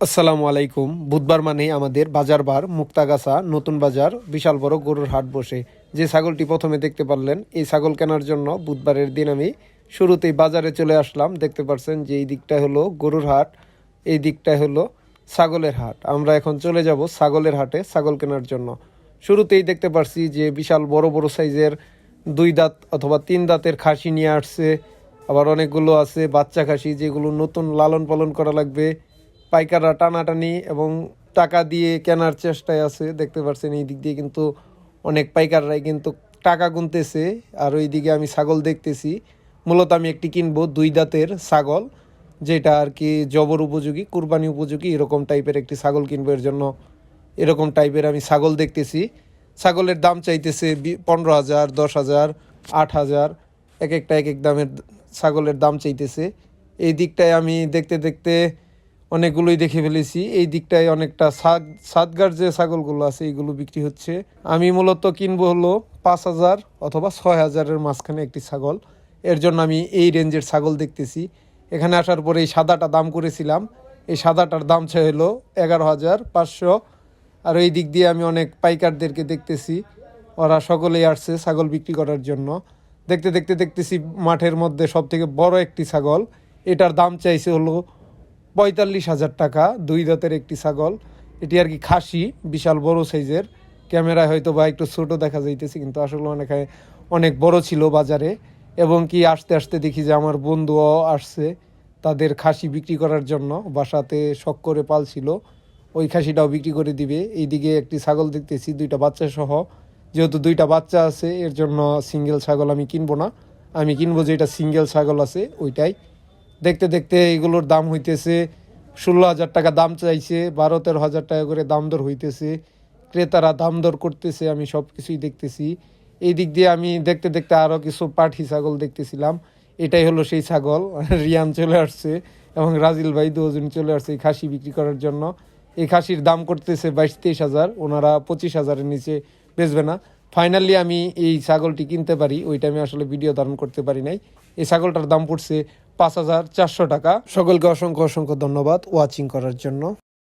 আসসালামু আলাইকুম। বুধবার মানেই আমাদের বাজার বার, মুক্তাগাছা, নতুন বাজার, বিশাল বড় গরুর হাট বসে। যে ছাগলটি প্রথমে দেখতে পারলেন, এই ছাগল কেনার জন্য বুধবারের দিন আমি শুরুতেই বাজারে চলে আসলাম। দেখতে পারছেন যে এই দিকটা হলো গরুর হাট, এই দিকটা হলো ছাগলের হাট। আমরা এখন চলে যাব ছাগলের হাটে ছাগল কেনার জন্য। শুরুতেই দেখতে পারছি যে বিশাল বড় বড় সাইজের দুই দাঁত অথবা তিন দাঁতের খাসি নিয়ে আসছে। আবার অনেকগুলো আছে বাচ্চা খাসি যেগুলো নতুন লালন পালন করা লাগবে। পাইকাররা টানাটানি এবং টাকা দিয়ে কেনার চেষ্টায় আছে, দেখতে পাচ্ছেন এই দিক দিয়ে কিন্তু অনেক পাইকাররাই কিন্তু টাকা গুনতেছে। আর ওই দিকে আমি ছাগল দেখতেছি, মূলত আমি একটি কিনবো দুই দাঁতের ছাগল, যেটা আর কি জবর উপযোগী, কুরবানি উপযোগী, এরকম টাইপের একটি ছাগল কিনবো। এর জন্য এরকম টাইপের আমি ছাগল দেখতেছি। ছাগলের দাম চাইতেছে পনেরো হাজার, দশ হাজার, আট হাজার, এক একটা এক এক দামের ছাগলের দাম চাইতেছে। এই দিকটায় আমি দেখতে দেখতে অনেকগুলোই দেখে ফেলেছি। এই দিকটায় অনেকটা সাদ, সাদগার যে ছাগলগুলো আছে এইগুলো বিক্রি হচ্ছে। আমি মূলত কিনবো হলো পাঁচ হাজার অথবা ছয় হাজারের মাঝখানে একটি ছাগল। এর জন্য আমি এই রেঞ্জের ছাগল দেখতেছি। এখানে আসার পরে এই সাদাটা দাম করেছিলাম। এই সাদাটার দাম হলো এগারো হাজার পাঁচশো। আর এই দিক দিয়ে আমি অনেক পাইকারদেরকে দেখতেছি। ওরা সকলেই আসছে ছাগল বিক্রি করার জন্য। দেখতে দেখতে, দেখতেছি মাঠের মধ্যে সব থেকে বড় একটি ছাগল। এটার দাম চাইছে হলো পঁয়তাল্লিশ হাজার টাকা, দুই দাঁতের একটি ছাগল। এটি আর কি খাসি, বিশাল বড় সাইজের। ক্যামেরায় হয়তো বা একটু ছোট দেখা যাইতেছে, কিন্তু আসলে অনেক অনেক বড় ছিল বাজারে। এবং কি আসতে আসতে দেখি যে আমার বন্ধুও আসছে তাদের খাসি বিক্রি করার জন্য। বাসাতে শখ করে পালছিল। ওই খাসিটাও বিক্রি করে দিবে। এইদিকে একটি ছাগল দেখতেছি, দুইটা বাচ্চা সহ। যেহেতু দুইটা বাচ্চা আছে, এর জন্য সিঙ্গেল ছাগল আমি কিনবো না। আমি কিনবো যেটা সিঙ্গেল ছাগল আছে, ওইটাই। দেখতে দেখতে এগুলোর দাম হইতেছে ষোলো হাজার টাকা দাম চাইছে, বারো তেরো হাজার টাকা করে দাম দর হইতেছে। ক্রেতারা দাম দর করতেছে, আমি সব কিছুই দেখতেছি। এই দিক দিয়ে আমি দেখতে দেখতে আরও কিছু পাঠি ছাগল দেখতেছিলাম। এটাই হলো সেই ছাগল, রিয়ান চলে আসছে এবং রাজিল ভাই দুজন চলে আসছে এই খাসি বিক্রি করার জন্য। এই খাসির দাম করতেছে বাইশ তেইশ হাজার, ওনারা পঁচিশ হাজারের নিচে বেচবে না। ফাইনালি আমি এই ছাগলটি কিনতে পারি ওই টাইমে আসলে ভিডিও ধারণ করতে পারি নাই। এই ছাগলটার দাম পড়ছে পাঁচ হাজার চারশো টাকা। সকলকে অসংখ্য অসংখ্য ধন্যবাদ ওয়াচিং করার জন্য।